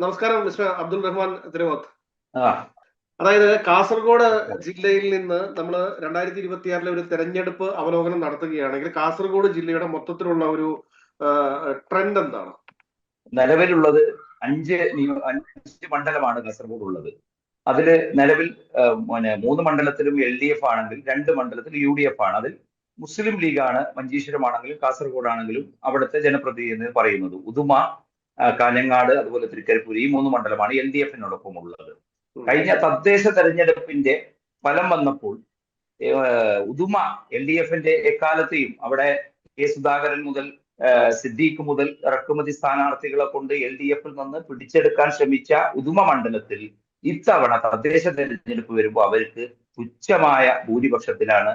നമസ്കാരം മിസ്റ്റർ അബ്ദുൾ റഹ്മാൻ തിരുവോത്ത്. അതായത് കാസർഗോഡ് ജില്ലയിൽ നിന്ന് നമ്മൾ രണ്ടായിരത്തി ഇരുപത്തിയാറിലെ ഒരു തെരഞ്ഞെടുപ്പ് അവലോകനം നടത്തുകയാണെങ്കിൽ കാസർഗോഡ് ജില്ലയുടെ മൊത്തത്തിലുള്ള ഒരു ട്രെൻഡ് എന്താണ്? നിലവിലുള്ളത് അഞ്ച് അഞ്ച് മണ്ഡലമാണ് കാസർഗോഡ് ഉള്ളത് അതിൽ നിലവിൽ പിന്നെ മൂന്ന് മണ്ഡലത്തിലും എൽ ഡി എഫ് ആണെങ്കിൽ രണ്ട് മണ്ഡലത്തിൽ യു ഡി എഫ് ആണ് അതിൽ മുസ്ലിം ലീഗാണ് മഞ്ചേശ്വരമാണെങ്കിലും കാസർഗോഡ് ആണെങ്കിലും അവിടുത്തെ ജനപ്രതിനിധി പറയുന്നത്. ഉദുമ കാഞ്ഞങ്ങാട് അതുപോലെ തൃക്കരിപ്പൂർ ഈ മൂന്ന് മണ്ഡലമാണ് എൽ ഡി എഫിനോടൊപ്പം ഉള്ളത്. കഴിഞ്ഞ തദ്ദേശ തെരഞ്ഞെടുപ്പിന്റെ ഫലം വന്നപ്പോൾ ഉദുമ എൽ ഡി എഫിന്റെ എക്കാലത്തെയും അവിടെ കെ സുധാകരൻ മുതൽ സിദ്ദീഖ് മുതൽ ഇറക്കുമതി സ്ഥാനാർത്ഥികളെ കൊണ്ട് എൽ ഡി എഫിൽ നിന്ന് പിടിച്ചെടുക്കാൻ ശ്രമിച്ച ഉദുമ മണ്ഡലത്തിൽ ഇത്തവണ തദ്ദേശ തെരഞ്ഞെടുപ്പ് വരുമ്പോൾ അവർക്ക് തുച്ഛമായ ഭൂരിപക്ഷത്തിലാണ്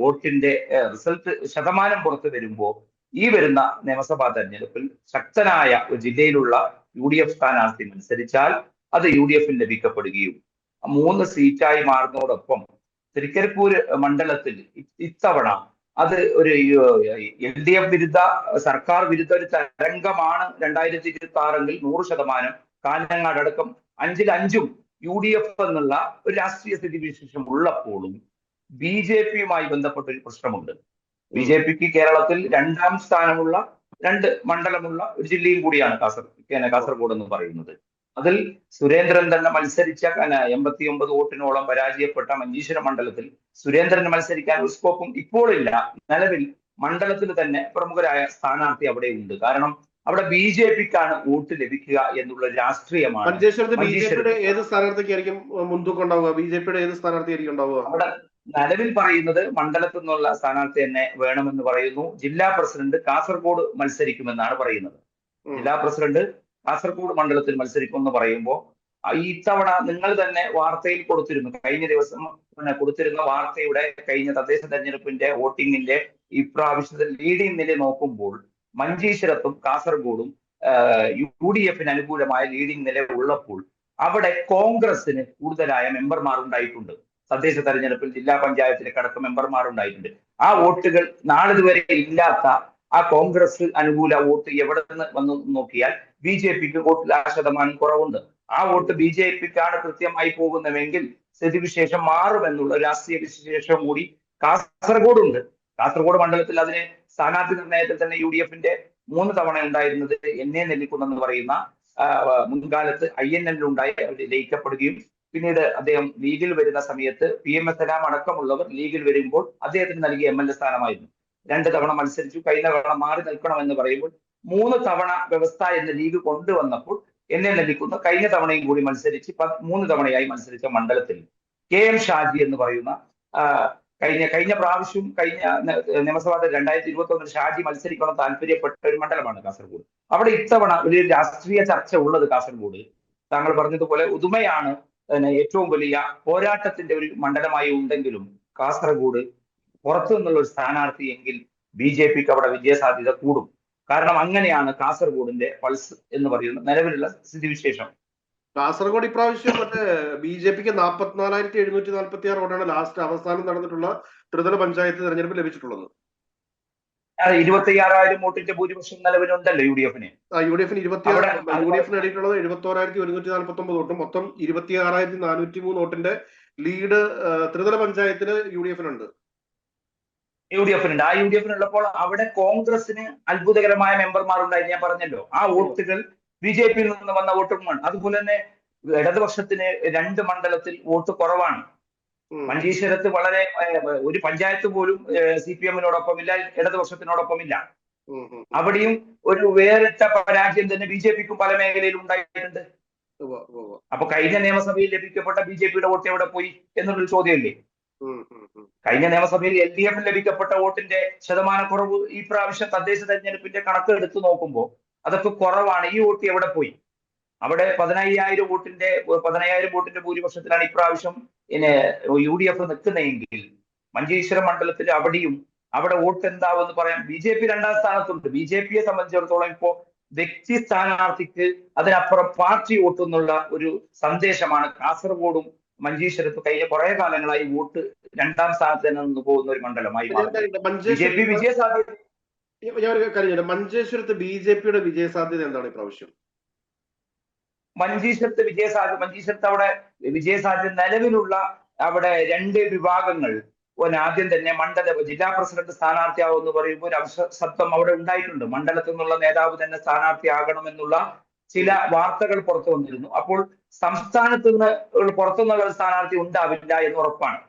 വോട്ടിന്റെ റിസൾട്ട് ശതമാനം പുറത്തു വരുമ്പോൾ ഈ വരുന്ന നിയമസഭാ തെരഞ്ഞെടുപ്പിൽ ശക്തനായ ഒരു ജില്ലയിലുള്ള യു ഡി എഫ് സ്ഥാനാർത്ഥി മത്സരിച്ചാൽ അത് യു ഡി എഫിന് ലഭിക്കപ്പെടുകയും മൂന്ന് സീറ്റായി മാറുന്നതോടൊപ്പം തൃക്കരിപ്പൂർ മണ്ഡലത്തിൽ ഇത്തവണ അത് ഒരു എൽ ഡി എഫ് വിരുദ്ധ സർക്കാർ വിരുദ്ധ ഒരു തരംഗമാണ് രണ്ടായിരത്തി ഇരുപത്തി ആറെങ്കിൽ നൂറ് ശതമാനം കാഞ്ഞങ്ങാട് അടക്കം അഞ്ചിൽ അഞ്ചും യു ഡി എഫ് എന്നുള്ള ഒരു രാഷ്ട്രീയ സ്ഥിതിവിശേഷം ഉള്ളപ്പോഴും ബി ജെ പിയുമായി ബന്ധപ്പെട്ട ഒരു പ്രശ്നമുണ്ട്. ബി ജെ പിക്ക് കേരളത്തിൽ രണ്ടാം സ്ഥാനമുള്ള രണ്ട് മണ്ഡലമുള്ള ഒരു ജില്ലയും കൂടിയാണ് കാസർ കാസർഗോഡ് എന്ന് പറയുന്നത്. അതിൽ സുരേന്ദ്രൻ തന്നെ മത്സരിച്ച എൺപത്തി ഒമ്പത് വോട്ടിനോളം പരാജയപ്പെട്ട മഞ്ചീശ്വര മണ്ഡലത്തിൽ സുരേന്ദ്രന് മത്സരിക്കാൻ ഒരു സ്കോപ്പും ഇപ്പോഴില്ല. നിലവിൽ മണ്ഡലത്തിൽ തന്നെ പ്രമുഖരായ സ്ഥാനാർത്ഥി അവിടെ ഉണ്ട് കാരണം അവിടെ ബി ജെ പിക്കാണ് വോട്ട് ലഭിക്കുക എന്നുള്ള രാഷ്ട്രീയമാണ് മഞ്ചേശ്വരത്ത് ബി ജെ പിയുടെ ഏത് സ്ഥാനാർത്ഥിക്കായിരിക്കും മുൻതൂക്കം ഉണ്ടാവുക? ബി ജെ പിയുടെ ഏത് സ്ഥാനാർത്ഥിയായിരിക്കും ഉണ്ടാവുക? അവിടെ നിലവിൽ പറയുന്നത് മണ്ഡലത്തിൽ നിന്നുള്ള സ്ഥാനാർത്ഥി തന്നെ വേണമെന്ന് പറയുന്നു. ജില്ലാ പ്രസിഡന്റ് കാസർഗോഡ് മത്സരിക്കുമെന്നാണ് പറയുന്നത്. ജില്ലാ പ്രസിഡന്റ് കാസർഗോഡ് മണ്ഡലത്തിൽ മത്സരിക്കുമെന്ന് പറയുമ്പോൾ ഈ ഇത്തവണ നിങ്ങൾ തന്നെ വാർത്തയിൽ കൊടുത്തിരുന്നു. കഴിഞ്ഞ ദിവസം പിന്നെ കൊടുത്തിരുന്ന വാർത്തയുടെ കഴിഞ്ഞ തദ്ദേശ തെരഞ്ഞെടുപ്പിന്റെ വോട്ടിങ്ങിന്റെ ഇപ്രാവശ്യത്തെ ലീഡിംഗ് നില നോക്കുമ്പോൾ മഞ്ചേശ്വരത്തും കാസർഗോഡും യു ഡി എഫിന് അനുകൂലമായ ലീഡിംഗ് നില ഉള്ളപ്പോൾ അവിടെ കോൺഗ്രസിന് കൂടുതലായ മെമ്പർമാർ ഉണ്ടായിട്ടുണ്ട്. തദ്ദേശ തെരഞ്ഞെടുപ്പിൽ ജില്ലാ പഞ്ചായത്തിലെ കടക്ക് മെമ്പർമാർ ഉണ്ടായിട്ടുണ്ട് ആ വോട്ടുകൾ നാളിതുവരെ ഇല്ലാത്ത ആ കോൺഗ്രസ് അനുകൂല വോട്ട് എവിടെ നിന്ന് വന്നു നോക്കിയാൽ ബി ജെ പിക്ക് വോട്ടിൽ ആ ശതമാനം കുറവുണ്ട്. ആ വോട്ട് ബി ജെ പിക്കാണ് കൃത്യമായി പോകുന്നതെങ്കിൽ സ്ഥിതിവിശേഷം മാറുമെന്നുള്ള രാഷ്ട്രീയ വിശേഷം കൂടി കാസർഗോഡ് ഉണ്ട് കാസർഗോഡ് മണ്ഡലത്തിൽ അതിന് സ്ഥാനാർത്ഥി നിർണയത്തിൽ തന്നെ യു ഡി എഫിന്റെ മൂന്ന് തവണ ഉണ്ടായിരുന്നത് എന്നെ നെല്ലിക്കുന്നെന്ന് പറയുന്ന മുൻകാലത്ത് ഐ എൻ എല്ലിലുണ്ടായി അവർ ലയിക്കപ്പെടുകയും പിന്നീട് അദ്ദേഹം ലീഗിൽ വരുന്ന സമയത്ത് പി എം എസ് സലാം അടക്കമുള്ളവർ ലീഗിൽ വരുമ്പോൾ അദ്ദേഹത്തിന് നൽകിയ എം എൽ എ സ്ഥാനമായിരുന്നു. രണ്ട് തവണ മത്സരിച്ചു. കഴിഞ്ഞ തവണ മാറി നിൽക്കണമെന്ന് പറയുമ്പോൾ മൂന്ന് തവണ വ്യവസ്ഥ എന്ന ലീഗ് കൊണ്ടുവന്നപ്പോൾ എന്നെ ലഭിക്കുന്ന കഴിഞ്ഞ തവണയും കൂടി മത്സരിച്ച് മൂന്ന് തവണയായി മത്സരിച്ച മണ്ഡലത്തിൽ. കെ എം ഷാജി എന്ന് പറയുന്ന കഴിഞ്ഞ കഴിഞ്ഞ പ്രാവശ്യം കഴിഞ്ഞ നിയമസഭാ രണ്ടായിരത്തി ഇരുപത്തി ഒന്നിൽ ഷാജി മത്സരിക്കണം താല്പര്യപ്പെട്ട ഒരു മണ്ഡലമാണ് കാസർഗോഡ്. അവിടെ ഇത്തവണ ഒരു രാഷ്ട്രീയ ചർച്ച ഉള്ളത് കാസർഗോഡ്. താങ്കൾ പറഞ്ഞതുപോലെ ഉദുമയാണ് ഏറ്റവും വലിയ പോരാട്ടത്തിന്റെ ഒരു മണ്ഡലമായി ഉണ്ടെങ്കിലും കാസർഗോഡ് പുറത്തു നിന്നുള്ള ഒരു സ്ഥാനാർത്ഥി എങ്കിൽ ബി ജെ പിക്ക് അവിടെ വിജയസാധ്യത കൂടും. കാരണം അങ്ങനെയാണ് കാസർഗോഡിന്റെ പൾസ് എന്ന് പറയുന്ന നിലവിലുള്ള സ്ഥിതിവിശേഷം. കാസർഗോഡ് ഇപ്രാവശ്യം മറ്റേ ബി ജെ പിക്ക് നാൽപ്പത്തിനാലായിരത്തി എഴുന്നൂറ്റി നാൽപ്പത്തി ആറ് വോട്ടാണ് ലാസ്റ്റ് അവസാനം നടന്നിട്ടുള്ള ത്രിതല പഞ്ചായത്ത് തെരഞ്ഞെടുപ്പ് ലഭിച്ചിട്ടുള്ളത്. ഇരുപത്തി ആറായിരം വോട്ടിന്റെ ഭൂരിപക്ഷം നിലവിലുണ്ടല്ലോ യു ഡി എഫിന് യു ഡി എഫിന് ഇരുപത്തി യു ഡി എഫിന് നേടിയിട്ടുള്ളത് എഴുപത്തി ഓരായിരത്തി ഒരുന്നൂറ്റി നാൽപ്പത്തി ഒമ്പത് വോട്ടും. മൊത്തം ഇരുപത്തി ആറായിരത്തി നാനൂറ്റി മൂന്ന് വോട്ടിന്റെ ലീഡ് ത്രിതല പഞ്ചായത്തിന് യു ഡി എഫിനുണ്ട് യു ഡി എഫിനുണ്ട് ആ യു ഡി എഫിനുള്ളപ്പോൾ അവിടെ കോൺഗ്രസിന് അത്ഭുതകരമായ മെമ്പർമാർ ഉണ്ടായി ഞാൻ പറഞ്ഞല്ലോ. ആ വോട്ടുകൾ ബി ജെ പിയിൽ നിന്ന് വന്ന വോട്ടുമാണ് അതുപോലെ തന്നെ ഇടതുപക്ഷത്തിന് രണ്ട് മണ്ഡലത്തിൽ വോട്ട് കുറവാണ്. മഞ്ചേശ്വരത്ത് വളരെ ഒരു പഞ്ചായത്ത് പോലും സി പി എമ്മിനോടൊപ്പം ഇല്ല ഇടതുപക്ഷത്തിനോടൊപ്പം ഇല്ല ഉം, ഉം. അവിടെയും ഒരു വേറിട്ട പരാജയം തന്നെ ബി ജെ പിക്കും പല മേഖലയിലും ഉണ്ടായിട്ടുണ്ട്. അപ്പൊ കഴിഞ്ഞ നിയമസഭയിൽ ലഭിക്കപ്പെട്ട ബി ജെ പിയുടെ വോട്ട് എവിടെ പോയി എന്നുള്ളൊരു ചോദ്യമല്ലേ. കഴിഞ്ഞ നിയമസഭയിൽ എൽ ഡി എഫിൽ ലഭിക്കപ്പെട്ട വോട്ടിന്റെ ശതമാനക്കുറവ് ഈ പ്രാവശ്യം തദ്ദേശ തെരഞ്ഞെടുപ്പിന്റെ കണക്ക് എടുത്തു നോക്കുമ്പോൾ അതൊക്കെ കുറവാണ് ഈ വോട്ട് എവിടെ പോയി അവിടെ പതിനയ്യായിരം വോട്ടിന്റെ പതിനയ്യായിരം വോട്ടിന്റെ ഭൂരിപക്ഷത്തിലാണ് ഇപ്രാവശ്യം പിന്നെ യു ഡി എഫ് നിൽക്കുന്നതെങ്കിൽ മഞ്ചേശ്വരം മണ്ഡലത്തിൽ അവിടെയും അവിടെ വോട്ട് എന്താവെന്ന് പറയാം ബി ജെ പി രണ്ടാം സ്ഥാനത്തുണ്ട്. ബി ജെ പിയെ സംബന്ധിച്ചിടത്തോളം ഇപ്പോ വ്യക്തി സ്ഥാനാർത്ഥിക്ക് അതിനപ്പുറം പാർട്ടി വോട്ട് എന്നുള്ള ഒരു സന്ദേശമാണ്. കാസർഗോഡും മഞ്ചേശ്വരത്ത് കഴിഞ്ഞ കുറെ കാലങ്ങളായി വോട്ട് രണ്ടാം സ്ഥാനത്ത് തന്നെ നിന്ന് പോകുന്ന ഒരു മണ്ഡലമായി. ബി ജെ പി മഞ്ചേശ്വരത്ത് വിജയ സാധ്യത ഞാൻ ഒരു കാര്യം മഞ്ചേശ്വരത്ത് ബി ജെ പിയുടെ വിജയ സാധ്യത എന്താണ് ഇപ്രാവശ്യം? മഞ്ചീശ്വരത്ത് വിജയസാധ്യത മഞ്ചീശ്വരത്ത് അവിടെ വിജയസാധ്യത നിലവിലുള്ള അവിടെ രണ്ട് വിഭാഗങ്ങൾ. ആദ്യം തന്നെ മണ്ഡല ജില്ലാ പ്രസിഡന്റ് സ്ഥാനാർത്ഥിയാവും എന്ന് പറയുമ്പോൾ ഒരു അവസത്വം അവിടെ ഉണ്ടായിട്ടുണ്ട്. മണ്ഡലത്തിൽ നിന്നുള്ള നേതാവ് തന്നെ സ്ഥാനാർത്ഥിയാകണമെന്നുള്ള ചില വാർത്തകൾ പുറത്തു വന്നിരുന്നു. അപ്പോൾ സംസ്ഥാനത്ത് നിന്ന് പുറത്തുനിന്നുള്ള സ്ഥാനാർത്ഥി ഉണ്ടാവില്ല എന്ന് ഉറപ്പാണ്.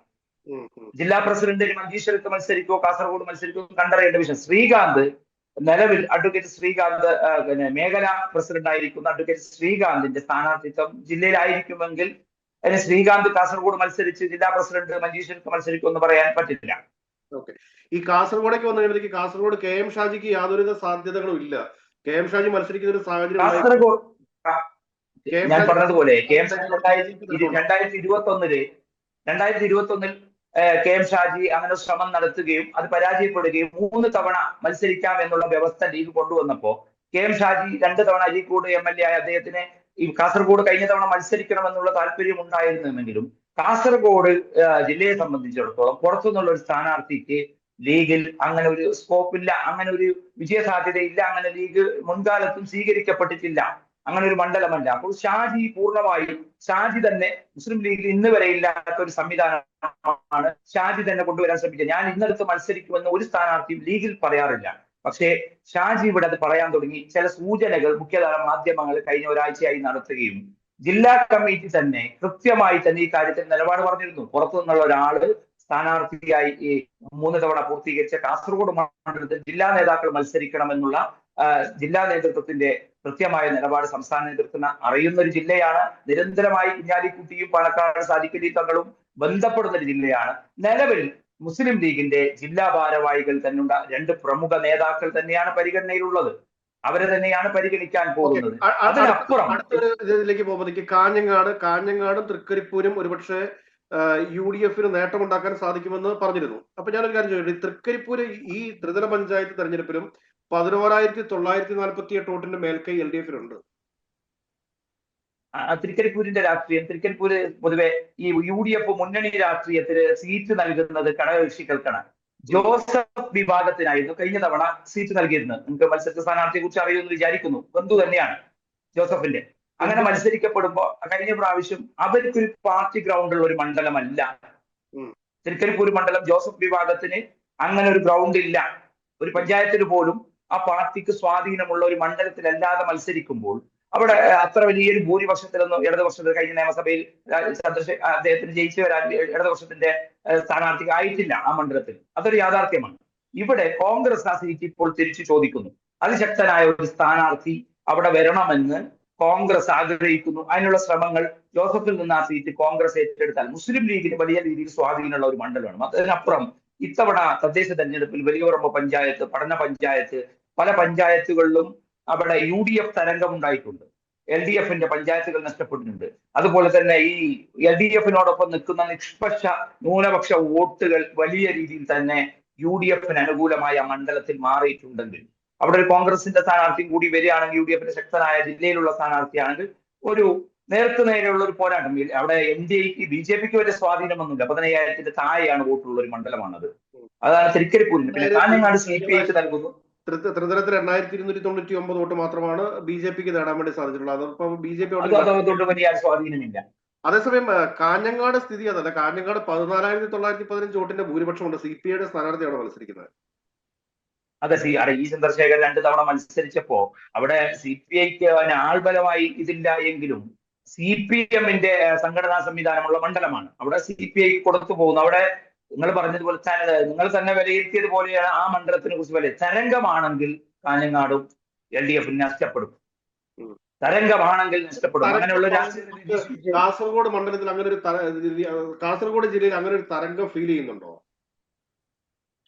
ജില്ലാ പ്രസിഡന്റിന് മഞ്ചീശ്വരത്ത് മത്സരിക്കോ കാസർഗോഡ് മത്സരിക്കോ കണ്ടറിയേണ്ട വിഷയം. ശ്രീകാന്ത് നിലവിൽ അഡ്വക്കേറ്റ് ശ്രീകാന്ത് പിന്നെ മേഖല പ്രസിഡന്റ് ആയിരിക്കുന്ന അഡ്വക്കേറ്റ് ശ്രീകാന്തിന്റെ സ്ഥാനാർത്ഥിത്വം ജില്ലയിലായിരിക്കുമെങ്കിൽ അതിന് ശ്രീകാന്ത് കാസർഗോഡ് മത്സരിച്ച് ജില്ലാ പ്രസിഡന്റ് മഞ്ചേശ്വരത്ത് മത്സരിക്കുമെന്ന് പറയാൻ പറ്റില്ല ഓക്കെ ഈ കാസർഗോഡേക്ക് വന്നു കഴിയുമ്പോഴേക്ക് കാസർഗോഡ് കെ എം ഷാജിക്ക് യാതൊരു സാധ്യതകളും ഇല്ല കെ എം ഷാജി മത്സരിക്കുന്ന ഒരു സാഹചര്യം. കാസർഗോഡ് ഞാൻ പറഞ്ഞതുപോലെ കെ എം ഷാജി രണ്ടായിരത്തി രണ്ടായിരത്തി ഇരുപത്തി ഒന്നിൽ രണ്ടായിരത്തി ഇരുപത്തി ഒന്നിൽ കെ എം ഷാജി അങ്ങനെ ശ്രമം നടത്തുകയും അത് പരാജയപ്പെടുകയും മൂന്ന് തവണ മത്സരിക്കാം എന്നുള്ള വ്യവസ്ഥ ലീഗ് കൊണ്ടുവന്നപ്പോ കെ എം ഷാജി രണ്ട് തവണ അരീക്കോട് എം എൽ എ ആയ അദ്ദേഹത്തിന് ഈ കാസർഗോഡ് കഴിഞ്ഞ തവണ മത്സരിക്കണമെന്നുള്ള താല്പര്യം ഉണ്ടായിരുന്നുവെങ്കിലും കാസർഗോഡ് ജില്ലയെ സംബന്ധിച്ചിടത്തോളം പുറത്തുനിന്നുള്ള ഒരു സ്ഥാനാർത്ഥിക്ക് ലീഗിൽ അങ്ങനെ ഒരു സ്കോപ്പ് ഇല്ല അങ്ങനെ ഒരു വിജയ സാധ്യത ഇല്ല അങ്ങനെ ലീഗ് മുൻകാലത്തും സ്വീകരിക്കപ്പെട്ടിട്ടില്ല. അങ്ങനെ ഒരു മണ്ഡലമല്ല അപ്പോൾ ഷാജി പൂർണമായും ഷാജി തന്നെ മുസ്ലിം ലീഗിൽ ഇന്ന് വരെ ഇല്ലാത്ത ഒരു സംവിധാനമാണ് ഷാജി തന്നെ കൊണ്ടുവരാൻ ശ്രമിക്കുക ഞാൻ ഇന്നടുത്ത് മത്സരിക്കുമെന്ന് ഒരു സ്ഥാനാർത്ഥിയും ലീഗിൽ പറയാറില്ല. പക്ഷേ ഷാജി ഇവിടെ അത് പറയാൻ തുടങ്ങി. ചില സൂചനകൾ മുഖ്യധാര മാധ്യമങ്ങൾ കഴിഞ്ഞ ഒരാഴ്ചയായി നടത്തുകയും ജില്ലാ കമ്മിറ്റി തന്നെ കൃത്യമായി തന്നെ ഈ കാര്യത്തിൽ നിലപാട് പറഞ്ഞിരുന്നു. പുറത്തു നിന്നുള്ള ഒരാൾ സ്ഥാനാർത്ഥിയായി ഈ മൂന്ന് തവണ പൂർത്തീകരിച്ച കാസർഗോഡ് മണ്ഡലത്തിൽ ജില്ലാ നേതാക്കൾ മത്സരിക്കണമെന്നുള്ള ജില്ലാ നേതൃത്വത്തിന്റെ കൃത്യമായ നിലപാട് സംസ്ഥാന നേതൃത്വത്തിന് അറിയുന്ന ഒരു ജില്ലയാണ്. നിരന്തരമായി കുഞ്ഞാലിക്കുട്ടിയും പാലക്കാട് സാധിക്കലി തങ്ങളും ബന്ധപ്പെടുന്ന ഒരു ജില്ലയാണ്. നിലവിൽ മുസ്ലിം ലീഗിന്റെ ജില്ലാ ഭാരവാഹികൾ തന്നെയുള്ള രണ്ട് പ്രമുഖ നേതാക്കൾ തന്നെയാണ് പരിഗണനയിലുള്ളത്. അവരെ തന്നെയാണ് പരിഗണിക്കാൻ പോകുന്നത്. അതിനപ്പുറം ഇതിലേക്ക് പോകുമ്പോഴത്തേക്ക് കാഞ്ഞങ്ങാട് കാഞ്ഞങ്ങാടും തൃക്കരിപ്പൂരും ഒരുപക്ഷെ യു ഡി എഫിന് നേട്ടമുണ്ടാക്കാൻ സാധിക്കുമെന്ന് പറഞ്ഞിരുന്നു. അപ്പൊ ഞാനൊരു കാര്യം ചോദിച്ചു തൃക്കരിപ്പൂര് ഈ ത്രിതല പഞ്ചായത്ത് തെരഞ്ഞെടുപ്പിലും പതിനോരായിരത്തി തൊള്ളായിരത്തി നാൽപ്പത്തി എട്ട് വോട്ടിന്റെ മേൽക്കൈ എൽ ഡി എഫിനുണ്ട് തിരുക്കരിപ്പൂരിന്റെ രാഷ്ട്രീയം തിരുക്കരിപ്പൂര് പൊതുവെ ഈ യു ഡി എഫ് മുന്നണി രാഷ്ട്രീയത്തിന് സീറ്റ് നൽകുന്നത് ഘടകകക്ഷികൾക്കാണ് ജോസഫ് വിഭാഗത്തിനായിരുന്നു കഴിഞ്ഞ തവണ സീറ്റ് നൽകിയിരുന്നത്. നിങ്ങൾക്ക് മത്സരിച്ച സ്ഥാനാർത്ഥിയെ കുറിച്ച് അറിയുമെന്ന് വിചാരിക്കുന്നു. ബന്ധു തന്നെയാണ് ജോസഫിന്റെ. അങ്ങനെ മത്സരിക്കപ്പെടുമ്പോ കഴിഞ്ഞ പ്രാവശ്യം അവർക്കൊരു പാർട്ടി ഗ്രൗണ്ടുള്ള ഒരു മണ്ഡലമല്ല. തിരുക്കരിപ്പൂർ മണ്ഡലം ജോസഫ് വിഭാഗത്തിന് അങ്ങനെ ഒരു ഗ്രൗണ്ട് ഇല്ല ഒരു പഞ്ചായത്തിന് പോലും ആ പാർട്ടിക്ക് സ്വാധീനമുള്ള ഒരു മണ്ഡലത്തിലല്ലാതെ മത്സരിക്കുമ്പോൾ അവിടെ അത്ര വലിയൊരു ഭൂരിപക്ഷത്തിലൊന്നും ഇടതുപക്ഷത്തിൽ കഴിഞ്ഞ നിയമസഭയിൽ അദ്ദേഹത്തിന് ജയിച്ചു വരാൻ ഇടതുപക്ഷത്തിന്റെ സ്ഥാനാർത്ഥി ആയിട്ടില്ല ആ മണ്ഡലത്തിൽ. അതൊരു യാഥാർത്ഥ്യമാണ്. ഇവിടെ കോൺഗ്രസ് ആ സീറ്റ് ഇപ്പോൾ തിരിച്ചു ചോദിക്കുന്നു. അതിശക്തനായ ഒരു സ്ഥാനാർത്ഥി അവിടെ വരണമെന്ന് കോൺഗ്രസ് ആഗ്രഹിക്കുന്നു. അതിനുള്ള ശ്രമങ്ങൾ ജോസഫിൽ നിന്ന് ആ സീറ്റ് കോൺഗ്രസ് ഏറ്റെടുത്താൽ മുസ്ലിം ലീഗിന് വലിയ രീതിയിൽ സ്വാധീനമുള്ള ഒരു മണ്ഡലമാണ്. അതിനപ്പുറം ഇത്തവണ തദ്ദേശ തെരഞ്ഞെടുപ്പിൽ വലിയ പഞ്ചായത്ത് പഠന പഞ്ചായത്ത് പല പഞ്ചായത്തുകളിലും അവിടെ യു ഡി എഫ് തരംഗം ഉണ്ടായിട്ടുണ്ട് എൽ ഡി എഫിന്റെ പഞ്ചായത്തുകൾ നഷ്ടപ്പെട്ടിട്ടുണ്ട്. അതുപോലെ തന്നെ ഈ എൽ ഡി എഫിനോടൊപ്പം നിൽക്കുന്ന നിഷ്പക്ഷ ന്യൂനപക്ഷ വോട്ടുകൾ വലിയ രീതിയിൽ തന്നെ യു ഡി എഫിന് അനുകൂലമായ മണ്ഡലത്തിൽ മാറിയിട്ടുണ്ടെങ്കിൽ അവിടെ ഒരു കോൺഗ്രസിന്റെ സ്ഥാനാർത്ഥിയും കൂടി വരികയാണെങ്കിൽ യു ഡി എഫിന്റെ ശക്തനായ ജില്ലയിലുള്ള സ്ഥാനാർത്ഥിയാണെങ്കിൽ ഒരു നേർക്ക് നേരെയുള്ള ഒരു പോരാട്ടം. അവിടെ എൻ ഡി എക്ക് ബി ജെ പിക്ക് വലിയ സ്വാധീനമൊന്നുമില്ല. പതിനയ്യായിരത്തിന്റെ താഴെയാണ് വോട്ടുള്ള ഒരു മണ്ഡലമാണത്. അതാണ് തിരിക്കരിപ്പൂരിന് പിന്നെ കാഞ്ഞങ്ങാട് സി പി ഐക്ക് നൽകുന്നു. ത്രിതലത്തിൽ എണ്ണായിരത്തി ഇരുന്നൂറ്റി തൊണ്ണൂറ്റി ഒമ്പത് വോട്ട് മാത്രമാണ് ബി ജെ പിക്ക് നേടാൻ വേണ്ടി സാധിച്ചിട്ടുള്ളത്. അതിപ്പോ ബി ജെ പി സ്വാധീനമില്ല. അതേസമയം കാഞ്ഞങ്ങാട് സ്ഥിതി അതല്ല കാഞ്ഞങ്ങാട് പതിനാലായിരത്തി തൊള്ളായിരത്തി പതിനഞ്ച് വോട്ടിന്റെ ഭൂരിപക്ഷമുണ്ട്. സി പി ഐയുടെ സ്ഥാനാർത്ഥിയാണ് മത്സരിക്കുന്നത്. അതെ സി അവിടെ ഈ ചന്ദ്രശേഖർ രണ്ട് തവണ മത്സരിച്ചപ്പോ അവിടെ സി പി ഐക്ക് ആൾബലമായി ഇതില്ല എങ്കിലും സി പി എമ്മിന്റെ സംഘടനാ സംവിധാനമുള്ള മണ്ഡലമാണ്. അവിടെ സി പി ഐ കൊടുത്തു പോകുന്നു. അവിടെ നിങ്ങൾ പറഞ്ഞതുപോലെ തന്നെ നിങ്ങൾ തന്നെ വിലയിരുത്തിയത് പോലെയാണ് ആ മണ്ഡലത്തിനെ കുറിച്ച് വില. തരംഗമാണെങ്കിൽ കാഞ്ഞങ്ങാടും എൽ ഡി എഫിന് നഷ്ടപ്പെടും. തരംഗമാണെങ്കിൽ നഷ്ടപ്പെടും. അങ്ങനെയുള്ള കാസർഗോഡ് മണ്ഡലത്തിൽ അങ്ങനെ ഒരു കാസർഗോഡ് ജില്ലയിൽ അങ്ങനെ ഒരു തരംഗം ഫീൽ ചെയ്യുന്നുണ്ടോ?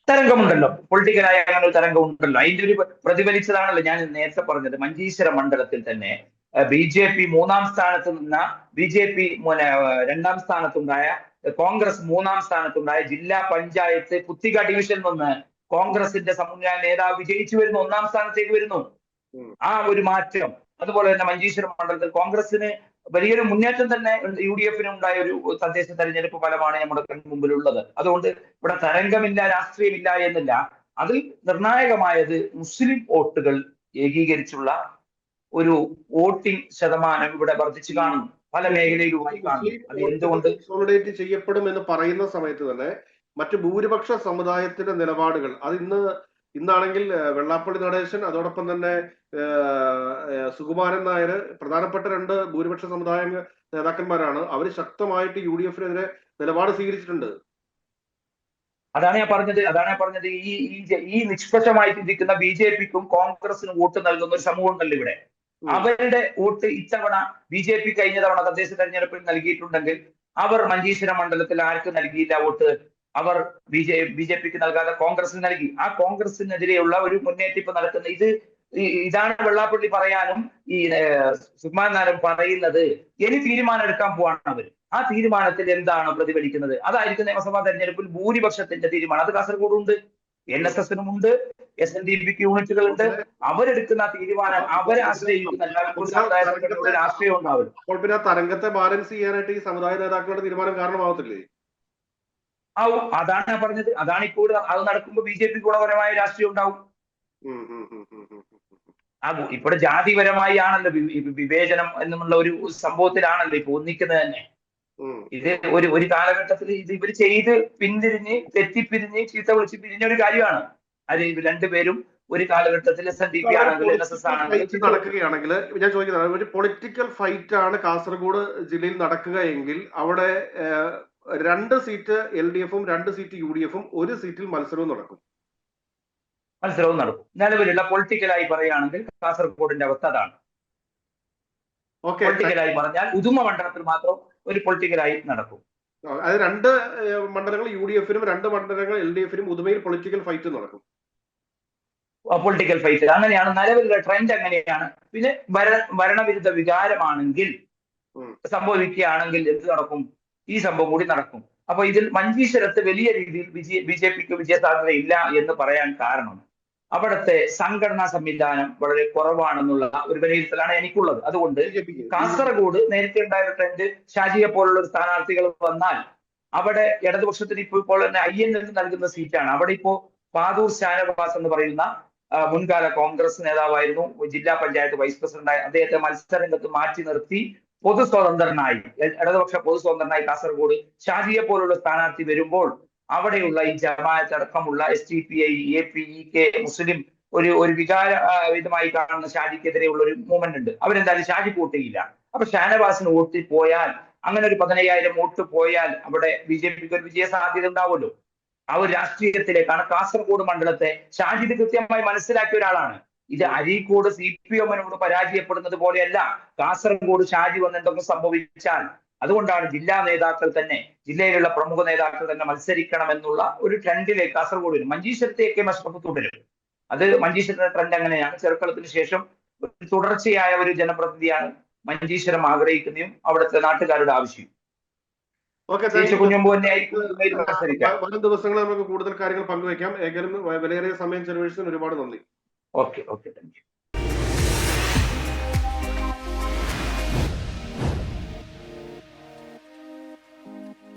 തരംഗമുണ്ടല്ലോ. പൊളിറ്റിക്കലായ അങ്ങനെ ഒരു തരംഗം ഉണ്ടല്ലോ. അതിന്റെ ഒരു പ്രതിഫലിച്ചതാണല്ലോ ഞാൻ നേരത്തെ പറഞ്ഞത്. മഞ്ചീശ്വര മണ്ഡലത്തിൽ തന്നെ ബി ജെ പി മൂന്നാം സ്ഥാനത്ത് നിന്ന ബി ജെ പി രണ്ടാം സ്ഥാനത്തുണ്ടായ കോൺഗ്രസ് മൂന്നാം സ്ഥാനത്തുണ്ടായ ജില്ലാ പഞ്ചായത്ത് പുത്തിക ഡിവിഷനിൽ നിന്ന് കോൺഗ്രസിന്റെ സമുന്നയ നേതാവ് വിജയിച്ചു വരുന്നു ഒന്നാം സ്ഥാനത്തേക്ക് വരുന്നു. ആ ഒരു മാറ്റം. അതുപോലെ തന്നെ മഞ്ചേശ്വരം മണ്ഡലത്തിൽ കോൺഗ്രസിന് വലിയൊരു മുന്നേറ്റം തന്നെ യു ഡി എഫിന് ഉണ്ടായ ഒരു തദ്ദേശ തെരഞ്ഞെടുപ്പ് ഫലമാണ് നമ്മുടെ കൺമുമ്പിലുള്ളത് അതുകൊണ്ട് ഇവിടെ തരംഗമില്ല രാഷ്ട്രീയമില്ല എന്നില്ല. അതിൽ നിർണായകമായത് മുസ്ലിം വോട്ടുകൾ ഏകീകരിച്ചുള്ള ഒരു വോട്ടിംഗ് ശതമാനം ഇവിടെ വർദ്ധിച്ചു കാണുന്നു. പല മേഖലയിലുമായി കാണുന്നു. അത് എന്തുകൊണ്ട്? കൺസോളിഡേറ്റ് ചെയ്യപ്പെടും എന്ന് പറയുന്ന സമയത്ത് തന്നെ മറ്റു ഭൂരിപക്ഷ സമുദായത്തിന്റെ നിലപാടുകൾ അത് ഇന്ന് ഇന്നാണെങ്കിൽ വെള്ളാപ്പള്ളി നടേശൻ അതോടൊപ്പം തന്നെ സുകുമാരൻ നായർ പ്രധാനപ്പെട്ട രണ്ട് ഭൂരിപക്ഷ സമുദായ നേതാക്കന്മാരാണ്. അവർ ശക്തമായിട്ട് യു ഡി എഫിനെതിരെ നിലപാട് സ്വീകരിച്ചിട്ടുണ്ട്. അതാണ് ഞാൻ പറഞ്ഞത്. അതാണ് ഞാൻ പറഞ്ഞത്. ഈ ഈ നിഷ്പക്ഷമായി ചിന്തിക്കുന്ന ബി ജെ പിക്കും കോൺഗ്രസിനും വോട്ട് നൽകുന്ന ഒരു സമൂഹമല്ല ഇവിടെ. അവരുടെ വോട്ട് ഇത്തവണ ബി ജെ പി കഴിഞ്ഞ തവണ തദ്ദേശ തെരഞ്ഞെടുപ്പിൽ നൽകിയിട്ടുണ്ടെങ്കിൽ അവർ മഞ്ചേശ്വര മണ്ഡലത്തിൽ ആർക്ക് നൽകിയില്ല വോട്ട്. അവർ ബി ജെ ബി ജെ പിക്ക് നൽകാതെ കോൺഗ്രസിന് നൽകി. ആ കോൺഗ്രസിനെതിരെയുള്ള ഒരു മുന്നേറ്റിപ്പ് നടക്കുന്ന ഇത് ഇതാണ് വെള്ളാപ്പള്ളി പറയാനും ഈ സുകുമാരൻ പറയുന്നത്. ഇനി തീരുമാനം എടുക്കാൻ പോവാണ് അവർ ആ തീരുമാനത്തിൽ എന്താണ് പ്രതിഫലിക്കുന്നത്? അതായിരിക്കും നിയമസഭാ തെരഞ്ഞെടുപ്പിൽ ഭൂരിപക്ഷത്തിന്റെ തീരുമാനം. അത് കാസർഗോഡ് ഉണ്ട് എൻ എസ് എസിനും ഉണ്ട് എസ് എൻ ഡി പിക്ക് യൂണിറ്റുകൾ ഉണ്ട് അവരെടുക്കുന്ന തീരുമാനം അവരെ ആശ്രയിക്കുന്ന രാഷ്ട്രീയം അപ്പോൾ പിന്നെ തരംഗത്തെ ബാലൻസ് ചെയ്യാനായിട്ട് ഈ സമുദായ നേതാക്കളുടെ തീരുമാനം കാരണമാവത്തില്ലേ? ആവും അതാണ് ഞാൻ പറഞ്ഞത്. അതാണ് ഇപ്പോൾ അത് നടക്കുമ്പോൾ ബി ജെ പി ഗുണപരമായ രാഷ്ട്രീയം ഉണ്ടാവും. ഉം, ഉം, ഉം, ഉം, ഉം, ഉം. ആ ഗു- ഇപ്പോൾ ജാതിപരമായി ആണല്ലോ വിവേചനം എന്നുള്ള ഒരു സംഭവത്തിലാണല്ലോ ഇപ്പൊ ഒന്നിക്കുന്നത് തന്നെ. ഇത് ഒരു ഒരു കാലഘട്ടത്തിൽ ഇത് ഇവർ ചെയ്ത് പിന്തിരിഞ്ഞ് തെറ്റിപ്പിരിഞ്ഞ് ചീത്ത വിളിച്ച് പിരിഞ്ഞ ഒരു കാര്യമാണ്. അത് ഇവർ രണ്ടുപേരും ഒരു കാലഘട്ടത്തിൽ എസ് എൻ ഡി പി ആണെങ്കിൽ എൻ എസ് എസ് ആണെങ്കിൽ നടക്കുകയാണെങ്കിൽ ഞാൻ ചോദിക്കുന്നത് ഒരു പൊളിറ്റിക്കൽ ഫൈറ്റ് ആണ് കാസർഗോഡ് ജില്ലയിൽ നടക്കുക എങ്കിൽ അവിടെ രണ്ട് സീറ്റ് എൽ ഡി എഫും രണ്ട് സീറ്റ് യു ഡി എഫും ഒരു സീറ്റിൽ മത്സരവും നടക്കും. മത്സരവും നടക്കും. നിലവിലുള്ള പൊളിറ്റിക്കലായി പറയുകയാണെങ്കിൽ കാസർഗോഡിന്റെ അവസ്ഥ അതാണ്. പൊളിറ്റിക്കലായി പറഞ്ഞാൽ ഉദുമ മണ്ഡലത്തിൽ മാത്രം ഒരു പൊളിറ്റിക്കലായി നടക്കും. അത് രണ്ട് മണ്ഡലങ്ങൾ യു ഡി എഫിനും രണ്ട് മണ്ഡലങ്ങൾ എൽ ഡി എഫിനും ഉദുമയിൽ പൊളിറ്റിക്കൽ ഫൈറ്റ് നടക്കും. Political fight. അങ്ങനെയാണ് നിലവിലുള്ള ട്രെൻഡ് അങ്ങനെയാണ്. പിന്നെ ഭര ഭരണവിരുദ്ധ വികാരമാണെങ്കിൽ. സംഭവിക്കുകയാണെങ്കിൽ എന്ത് നടക്കും? ഈ സംഭവം കൂടി നടക്കും. അപ്പൊ ഇതിൽ മഞ്ചീശ്വരത്ത് വലിയ രീതിയിൽ വിജയ ബി ജെ പിക്ക് വിജയ സാധ്യത ഇല്ല എന്ന് പറയാൻ കാരണം അവിടുത്തെ സംഘടനാ സംവിധാനം വളരെ കുറവാണെന്നുള്ള ഒരു വിലയിരുത്തലാണ് എനിക്കുള്ളത്. അതുകൊണ്ട് കാസർഗോഡ് നേരത്തെ ഉണ്ടായ ട്രെൻഡ് ഷാജിയെ പോലുള്ള ഒരു സ്ഥാനാർത്ഥികൾ വന്നാൽ അവിടെ ഇടതുപക്ഷത്തിന് ഇപ്പോൾ ഇപ്പോൾ തന്നെ ഐ എൻ എൽ നൽകുന്ന സീറ്റാണ്. അവിടെ ഇപ്പോ പാതൂർ ഷാനവാസ് എന്ന് പറയുന്ന മുൻകാല കോൺഗ്രസ് നേതാവായിരുന്നു. ജില്ലാ പഞ്ചായത്ത് വൈസ് പ്രസിഡന്റായി അദ്ദേഹത്തെ മത്സരരംഗത്ത് മാറ്റി നിർത്തി. പൊതു സ്വതന്ത്രനായി ഇടതുപക്ഷ പൊതു സ്വതന്ത്രനായി കാസർഗോഡ് ഷാജിയെ പോലുള്ള സ്ഥാനാർത്ഥി വരുമ്പോൾ അവിടെയുള്ള ഈ ജമാഅത്ത് അടക്കമുള്ള S T P I A P E K മുസ്ലിം ഒരു ഒരു വികാര വിധമായി ഇതുമായി കാണുന്ന ഷാജിക്കെതിരെയുള്ള ഒരു മൂവ്മെന്റ് ഉണ്ട്. അവരെന്തായാലും ഷാജി വോട്ട് ചെയ്യില്ല അപ്പൊ ഷാനവാസിന് വോട്ട് പോയാൽ അങ്ങനെ ഒരു പതിനയ്യായിരം വോട്ട് പോയാൽ അവിടെ ബി ജെ പിക്ക് ഒരു വിജയ സാധ്യത ഉണ്ടാവുമല്ലോ. ആ ഒരു രാഷ്ട്രീയത്തിലേക്കാണ് കാസർഗോഡ് മണ്ഡലത്തെ ഷാജിദ് കൃത്യമായി മനസ്സിലാക്കിയ ഒരാളാണ്. ഇത് അരീക്കോട് സി പി എമ്മിനോട് പരാജയപ്പെടുന്നത് പോലെയല്ല. കാസർഗോഡ് ഷാജി വന്ന് എന്തൊക്കെ സംഭവിച്ചാൽ അതുകൊണ്ടാണ് ജില്ലാ നേതാക്കൾ തന്നെ ജില്ലയിലുള്ള പ്രമുഖ നേതാക്കൾ തന്നെ മത്സരിക്കണം എന്നുള്ള ഒരു ട്രെൻഡിലേക്ക് കാസർഗോഡ് വരും. മഞ്ചേശ്വരത്തേക്ക് മഷ്റഫ് തുടരും. അത് മഞ്ചേശ്വരത്തെ ട്രെൻഡ് അങ്ങനെയാണ്. ചെറുക്കളത്തിന് ശേഷം ഒരു തുടർച്ചയായ ഒരു ജനപ്രതിനിധിയാണ് മഞ്ചേശ്വരം ആഗ്രഹിക്കുന്നതും അവിടുത്തെ നാട്ടുകാരുടെ ആവശ്യം വരും ദിവസങ്ങൾ നമുക്ക് കൂടുതൽ കാര്യങ്ങൾ പങ്കുവയ്ക്കാം. ഏകലും വിലയേറിയ സമയം ചെലവഴിച്ചതിന് ഒരുപാട് നന്ദി. Okay okay thank you.